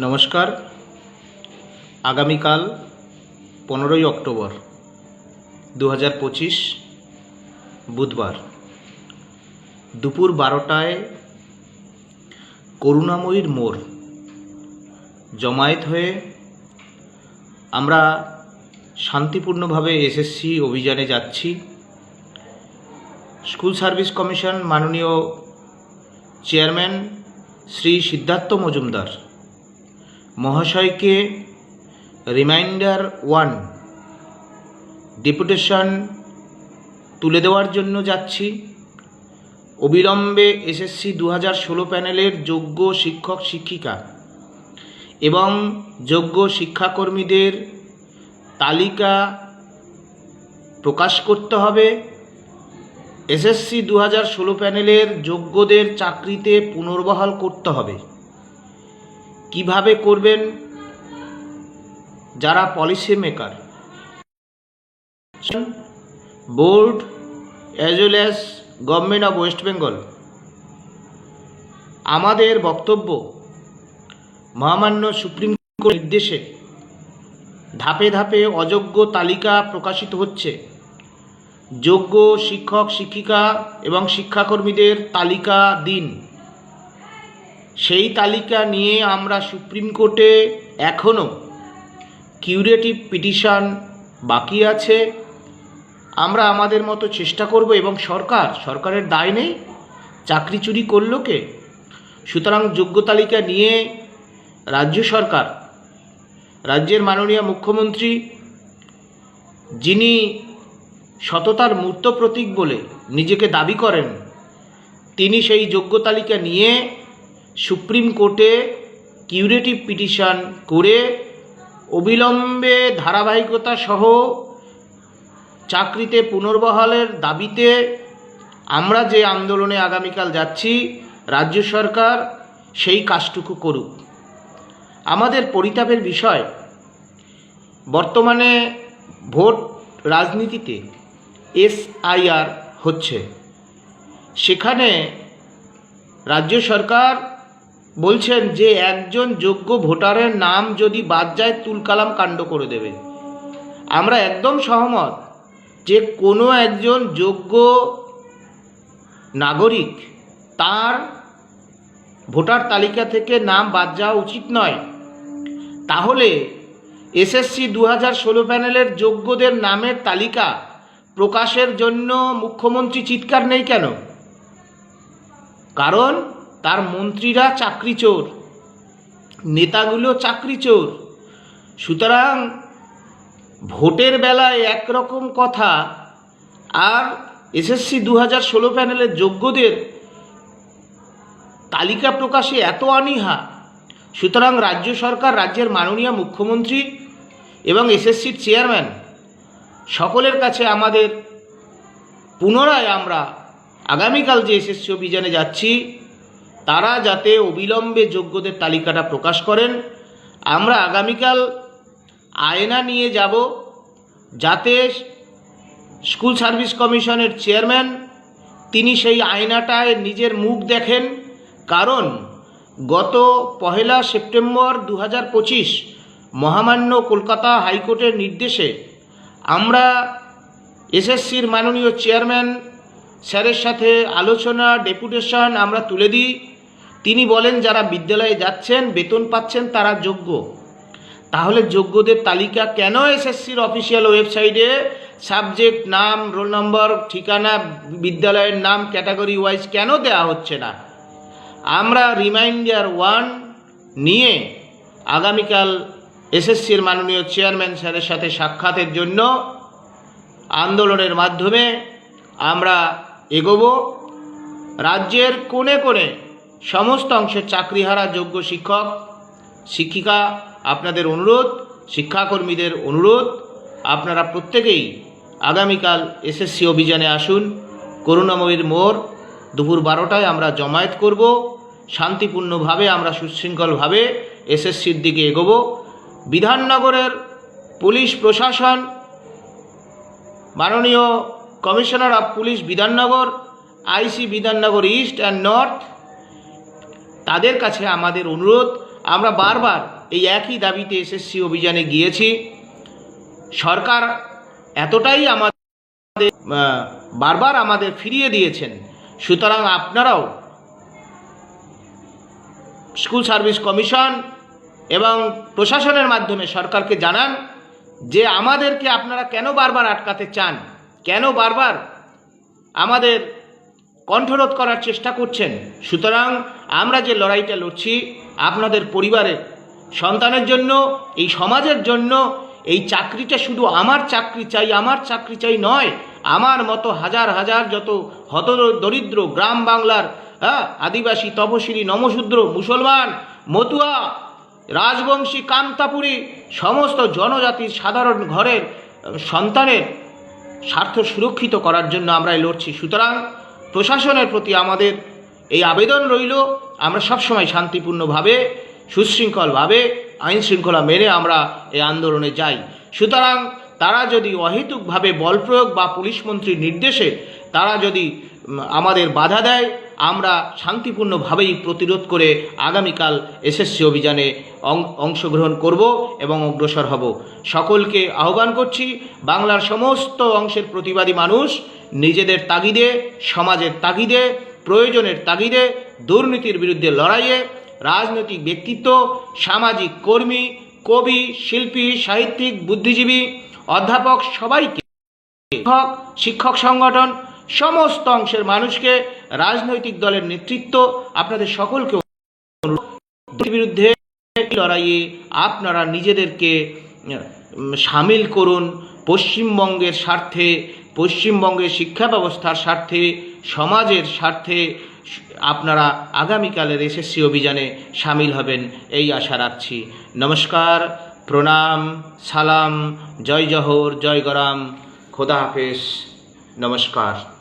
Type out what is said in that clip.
নমস্কার। আগামীকাল পনেরোই অক্টোবর দু হাজার পঁচিশ বুধবার দুপুর বারোটায় করুণাময়ীর মোড় জমায়েত হয়ে আমরা শান্তিপূর্ণভাবে এসএসসি অভিযানে যাচ্ছি। স্কুল সার্ভিস কমিশন মাননীয় চেয়ারম্যান শ্রী সিদ্ধার্থ মজুমদার মহাশয়কে রিমাইন্ডার ওয়ান ডেপুটেশন তুলে দেওয়ার জন্য যাচ্ছি। অবিলম্বে এসএসসি দু হাজার ষোলো প্যানেলের যোগ্য শিক্ষক শিক্ষিকা এবং যোগ্য শিক্ষাকর্মীদের তালিকা প্রকাশ করতে হবে। এসএসসি দু হাজার ষোলো প্যানেলের যোগ্যদের চাকরিতে পুনর্বহাল করতে হবে। কীভাবে করবেন? যারা policy maker board as well as government of West Bengal আমাদের বক্তব্য মহামান্য সুপ্রিম কোর্ট নির্দেশে ধাপে ধাপে অযোগ্য তালিকা প্রকাশিত হচ্ছে। যোগ্য শিক্ষক, শিক্ষিকা এবং শিক্ষাকর্মীদের তালিকা দিন। সেই তালিকা নিয়ে আমরা সুপ্রিম কোর্টে এখনও কিউরেটিভ পিটিশন বাকি আছে। আমরা আমাদের মতো চেষ্টা করব এবং সরকার, সরকারের দায় নেই, চাকরি চুরি করল কে? সুতরাং যোগ্য তালিকা নিয়ে রাজ্য সরকার, রাজ্যের মাননীয় মুখ্যমন্ত্রী, যিনি সততার মূর্ত প্রতীক বলে নিজেকে দাবি করেন, তিনি সেই যোগ্য তালিকা নিয়ে সুপ্রিম কোর্টে কিউরেটিভ পিটিশন করে অবিলম্বে ধারাবাহিকতা সহ চাকরিতে পুনর্বহালের দাবিতে আমরা যে আন্দোলনে আগামীকাল যাচ্ছি, রাজ্য সরকার সেই কাজটুকু করুক। আমাদের পরিতাপের বিষয়, বর্তমানে ভোট রাজনীতিতে এসআইআর হচ্ছে। সেখানে রাজ্য সরকার বলছেন যে একজন যোগ্য ভোটারের নাম যদি বাদ যায়, তুলকালাম কাণ্ড করে দেবে। আমরা একদম সহমত যে কোনো একজন যোগ্য নাগরিক তার ভোটার তালিকা থেকে নাম বাদ যাওয়া উচিত নয়। তাহলে এসএসসি দু হাজার ষোলো প্যানেলের যোগ্যদের নামের তালিকা প্রকাশের জন্য মুখ্যমন্ত্রী চিৎকার নেই কেন? কারণ তার মন্ত্রীরা চাকরি চোর, নেতাগুলো চাকরি চোর। সুতরাং ভোটের বেলায় একরকম কথা। আর এসএসসি দু হাজার ষোলো প্যানেলের যোগ্যদের তালিকা প্রকাশে এত অনীহা। সুতরাং রাজ্য সরকার, রাজ্যের মাননীয় মুখ্যমন্ত্রী এবং এসএসসির চেয়ারম্যান সকলের কাছে আমাদের পুনরায় আমরা আগামীকাল যে এসএসসি অভিযানে যাচ্ছি তারা যাতে অবিলম্বে যোগ্যদের তালিকাটা প্রকাশ করেন। আমরা আগামীকাল আয়না নিয়ে যাব, যাতে স্কুল সার্ভিস কমিশনের চেয়ারম্যান তিনি সেই আয়নাটায় নিজের মুখ দেখেন। কারণ গত পহেলা সেপ্টেম্বর দু হাজার পঁচিশ মহামান্য কলকাতা হাইকোর্টের নির্দেশে আমরা এসএসসির মাননীয় চেয়ারম্যান স্যারের সাথে আলোচনা, ডেপুটেশন আমরা তুলে দিই। তিনি বলেন, যারা বিদ্যালয়ে যাচ্ছেন, বেতন পাচ্ছেন, তারা যোগ্য। তাহলে যোগ্যদের তালিকা কেন এসএসসির অফিসিয়াল ওয়েবসাইটে সাবজেক্ট, নাম, রোল নম্বর, ঠিকানা, বিদ্যালয়ের নাম, ক্যাটাগরি ওয়াইজ কেন দেওয়া হচ্ছে না? আমরা রিমাইন্ডার ওয়ান নিয়ে আগামীকাল এসএসসির মাননীয় চেয়ারম্যান স্যারের সাথে সাক্ষাতের জন্য আন্দোলনের মাধ্যমে আমরা এগোবো। রাজ্যের কোণে কোণে সমস্ত অংশের চাকরিহারা যোগ্য শিক্ষক, শিক্ষিকা, আপনাদের অনুরোধ, শিক্ষাকর্মীদের অনুরোধ। আপনারা প্রত্যেকেই আগামীকাল এসএসসি অভিযানে আসুন। করুণাময়ীর মোড়, দুপুর বারোটায় আমরা জমায়েত করব। শান্তিপূর্ণভাবে আমরা সুশৃঙ্খলভাবে এসএসসির দিকে এগোবো। বিধাননগরের পুলিশ প্রশাসন, মাননীয় commissioner of police Bidhannagar, IC Bidhannagar east and north তাদের কাছে আমাদের অনুরোধ, আমরা বারবার এই একই দাবিতে এসএসসি অভিযানে গিয়েছি। সরকার এতটাই আমাদের বারবার আমাদের ফিরিয়ে দিয়েছেন। সুতরাং আপনারাও স্কুল সার্ভিস কমিশন এবং প্রশাসনের মাধ্যমে সরকারকে জানান যে আমাদেরকে আপনারা কেন বারবার আটকাতে চান? কেন বারবার আমাদের কণ্ঠরোধ করার চেষ্টা করছেন। সুতরাং আমরা যে লড়াইটা লড়ছি, আপনাদের পরিবারের সন্তানের জন্য, এই সমাজের জন্য, এই চাকরিটা শুধু আমার চাকরি চাই, আমার চাকরি চাই নয়, আমার মতো হাজার হাজার যত হত দরিদ্র গ্রাম বাংলার হ্যাঁ আদিবাসী, তপশিলি, নমশূদ্র, মুসলমান, মতুয়া, রাজবংশী কামতাপুরী সমস্ত জনজাতির সাধারণ ঘরের সন্তানের স্বার্থ সুরক্ষিত করার জন্য আমরা লড়ছি। সুতরাং প্রশাসনের প্রতি আমাদের এই আবেদন রইল। আমরা সবসময় শান্তিপূর্ণভাবে, সুশৃঙ্খলভাবে আইন শৃঙ্খলা মেনে আমরা এই আন্দোলনে যাই। সুতরাং তারা যদি অহেতুকভাবে বল প্রয়োগ বা পুলিশ মন্ত্রীর নির্দেশে তারা যদি আমাদের বাধা দেয় আমরা শান্তিপূর্ণভাবেই প্রতিরোধ করে আগামীকাল এসএসসি অভিযানে অংশগ্রহণ করব এবং অগ্রসর হব। সকলকে আহ্বান করছি, বাংলার সমস্ত অংশের প্রতিবাদী মানুষ, নিজেদের তাগিদে, সমাজের তাগিদে, প্রয়োজনের তাগিদে, দুর্নীতির বিরুদ্ধে লড়াইয়ে রাজনৈতিক ব্যক্তিত্ব, সামাজিক কর্মী, কবি, শিল্পী, সাহিত্যিক, বুদ্ধিজীবী, অধ্যাপক সবাইকে শিক্ষক শিক্ষক সংগঠন সমস্ত অংশের মানুষকে রাজনৈতিক দলের নেতৃত্ব আপনাদের সকলকে বিরুদ্ধে লড়াইয়ে আপনারা নিজেদেরকে সামিল করুন। পশ্চিমবঙ্গের স্বার্থে, পশ্চিমবঙ্গের শিক্ষা ব্যবস্থার স্বার্থে, সমাজের স্বার্থে আপনারা আগামীকালের এসএসসি অভিযানে সামিল হবেন, এই আশা রাখছি। নমস্কার, প্রণাম, সালাম, জয় জহর, জয় গরাম। খোদা হাফেজ। নমস্কার।